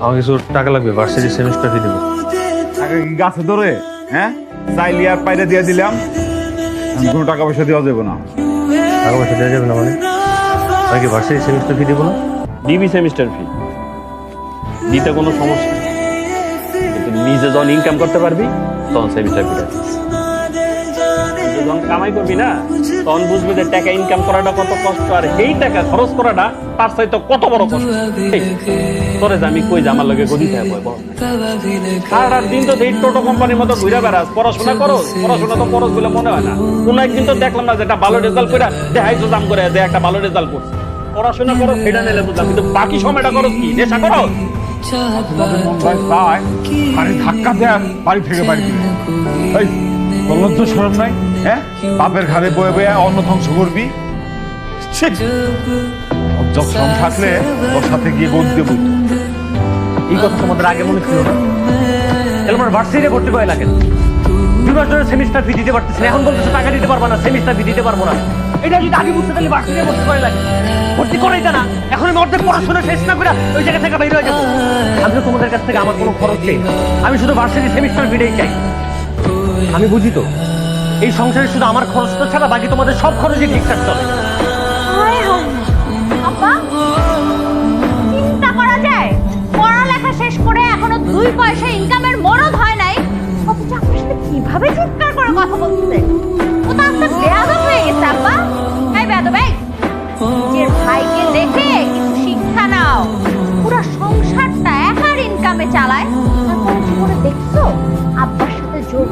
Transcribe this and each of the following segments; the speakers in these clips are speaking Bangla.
আমার কিছু টাকা লাগবে ভার্সিটির সেমিস্টার ফি দেবো। টাকা কি গাছে ধরে? হ্যাঁ? চাইলি আর পাইরে দিয়ে দিলাম। কোনো টাকা পয়সা দেওয়া যাবে না। টাকা পয়সা দেওয়া যাবে না মানে? তাকে কি ভার্সিটি সেমিস্টার ফি দেবো না? দিবি সেমিস্টার ফি দিতে কোনো সমস্যা নেই। কিন্তু নিজে যখন ইনকাম করতে পারবি তখন সেমিস্টার ফি যখন কামাই করবি না তখন বুঝবি যে টাকা ইনকাম করাটা কত কষ্ট আর এই টাকা খরচ করাটা তার চাইতে কত বড় কষ্ট। তোরে আমি কই যে আমার লগে গদি থাকে বল। সারাটা দিন তো এই টোটো কোম্পানির মতো ঘুরে বেড়াস পড়াশোনা করো পড়াশোনা তো করো বলে মনে হয় না। কোন একদিন তো দেখলাম না যে একটা ভালো রেজাল্ট করে দেখাইছো দাম করে যে একটা ভালো রেজাল্ট করছে। পড়াশোনা করো সেটা নিলে বুঝলাম কিন্তু বাকি সময়টা করো কি? নেশা করো বাড়ি ধাক্কা দেয় বাড়ি থেকে বাড়ি। এই তোর লজ্জা সরম নাই? হ্যাঁ? বাপের ঘাড়ে বয়ে বয়ে অন্ন ধ্বংস করবি! লজ্জা থাকলে তোর সাথে গিয়ে বোধ দেবো। এই কথা তোমাদের আগে মনে ছিল না? তাহলে আমার ভার্সিটিতে ভর্তি করে লাগে দুই মাস ধরে সেমিস্টার ফি দিতে পারতেছি এখন বলতেছে টাকা দিতে পারব না সেমিস্টার ফি দিতে পারব না। এটা যদি আগে বুঝতে তাহলে ভার্সিটিতে ভর্তি করে লাগে। ভর্তি করেই না। এখন আমি অর্ধেক পড়াশোনা শেষ না করে ওই জায়গা থেকে বের হয়ে যাব আমি তো তোমাদের কাছ থেকে আমার কোনো খরচ চাই আমি শুধু ভার্সিটি সেমিস্টার ফিটাই চাই। আমি বুঝি তো। এই সংসারে শুধু আমার খরচ তো ছাড়া বাকি তোমাদের সব খরচই ঠিকঠাক চলে। চিন্তা করা যায়। পড়ালেখা শেষ করে এখনও দুই পয়সা ইনকামের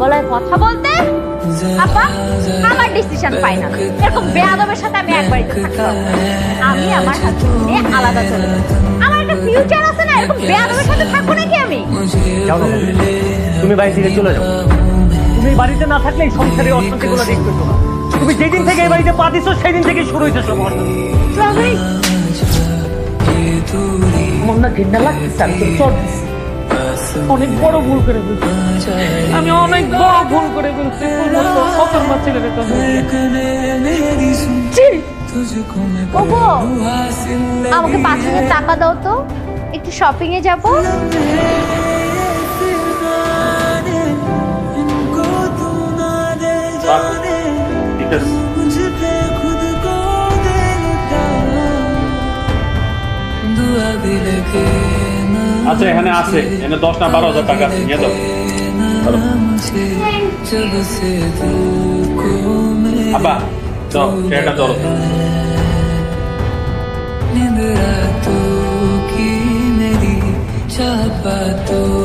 গলায় কথা বলতে? আপা আমার ডিসিশন পাই না এরকম বেয়াদবের সাথে আমি একবারই থাকতে আমি আমার হাজবেন্ড নিয়ে আলাদা চলে আমার একটা ফিউচার আছে না এরকম বেয়াদবের সাথে থাকব নাকি আমি। তুমি বাড়ি থেকে চলে যাও। তুমি বাড়িতে না থাকলে এই সংসারে অশান্তি গুলো দেখতে না। তুমি যেদিন থেকে এই বাড়িতে পা দিছো সেদিন থেকে শুরু হয়েছে সব অশান্তি। আমার না তো চট অনেক বড় ভুল করে ফেলছি আমাকে পাঁচ হাজার টাকা দাও তো। একটু শপিং এ যাব। আছে আচ্ছা এখানে আছে। এখানে দশ না বারো হাজার টাকা আছে নিয়ে যাও। আব্বা চল সেটা ধরো नींद रातों की मेरी चाहत बातों